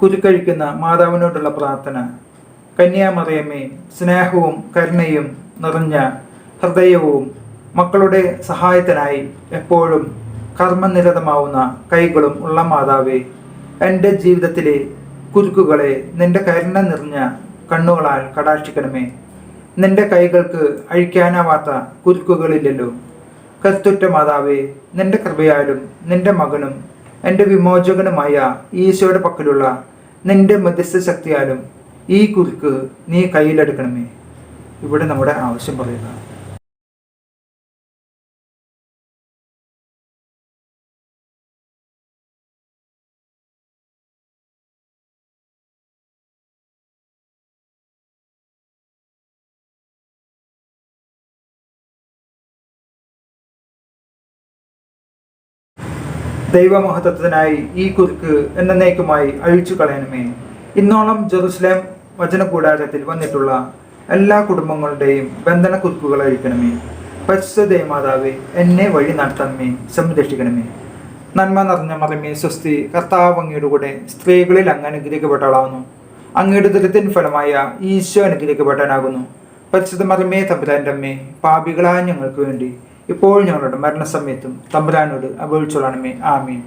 കുരുക്കഴിക്കുന്ന മാതാവിനോടുള്ള പ്രാർത്ഥന കന്യാമറിയമ്മേ സ്നേഹവും കരുണയും നിറഞ്ഞ ഹൃദയവും മക്കളുടെ സഹായത്തിനായി എപ്പോഴും കർമ്മനിരതമാവുന്ന കൈകളും ഉള്ള മാതാവേ എന്റെ ജീവിതത്തിലെ കുരുക്കുകളെ നിന്റെ കരുണ നിറഞ്ഞ കണ്ണുകളാൽ കടാക്ഷിക്കണമേ. നിന്റെ കൈകൾക്ക് അഴിക്കാനാവാത്ത കുരുക്കുകളില്ലല്ലോ. കരുത്തുറ്റ മാതാവേ നിന്റെ കൃപയാലും നിന്റെ മകനും എന്റെ വിമോചകനുമായ ഈശോയുടെ പക്കലുള്ള നിന്റെ മധ്യസ്ഥ ശക്തിയാലും ഈ കുരുക്ക് നീ കയ്യിലെടുക്കണമേ. ഇവിടെ നമ്മുടെ ആവശ്യം പറയുക. ദൈവമഹത്വത്തിനായി ഈ കുരുക്ക് എന്നേക്കുമായി അഴിച്ചു കളയണമേ ഇന്നോളം ജെറുസലേം വചന കൂടാരത്തിൽ വന്നിട്ടുള്ള എല്ലാ കുടുംബങ്ങളുടെയും ബന്ധന കുരുക്കുകൾ അഴിക്കണമേ. പരിശുദ്ധ ദൈവമാതാവേ എന്നെ വഴി നടത്തണമേ സംരക്ഷിക്കണമേ. നന്മ നിറഞ്ഞ മറമേ സ്വസ്തി കർത്താവ് അങ്ങയുടെ കൂടെ സ്ത്രീകളിൽ അങ്ങ് അനുഗ്രഹിക്കപ്പെട്ടവളാവുന്നു. അങ്ങയുടെ ദുരിതത്തിൻ ഫലമായ ഈശോ അനുഗ്രഹിക്കപ്പെട്ടനാകുന്നു പരിശുദ്ധ മറമേ തമ്പുരാന്റെ അമ്മേ പാപികളായ ഞങ്ങൾക്ക് വേണ്ടി ഇപ്പോൾ ഞങ്ങളുടെ മരണസമയത്തും തമ്പുരാനോട് അപേക്ഷിച്ചോളണമേ. ആമീൻ.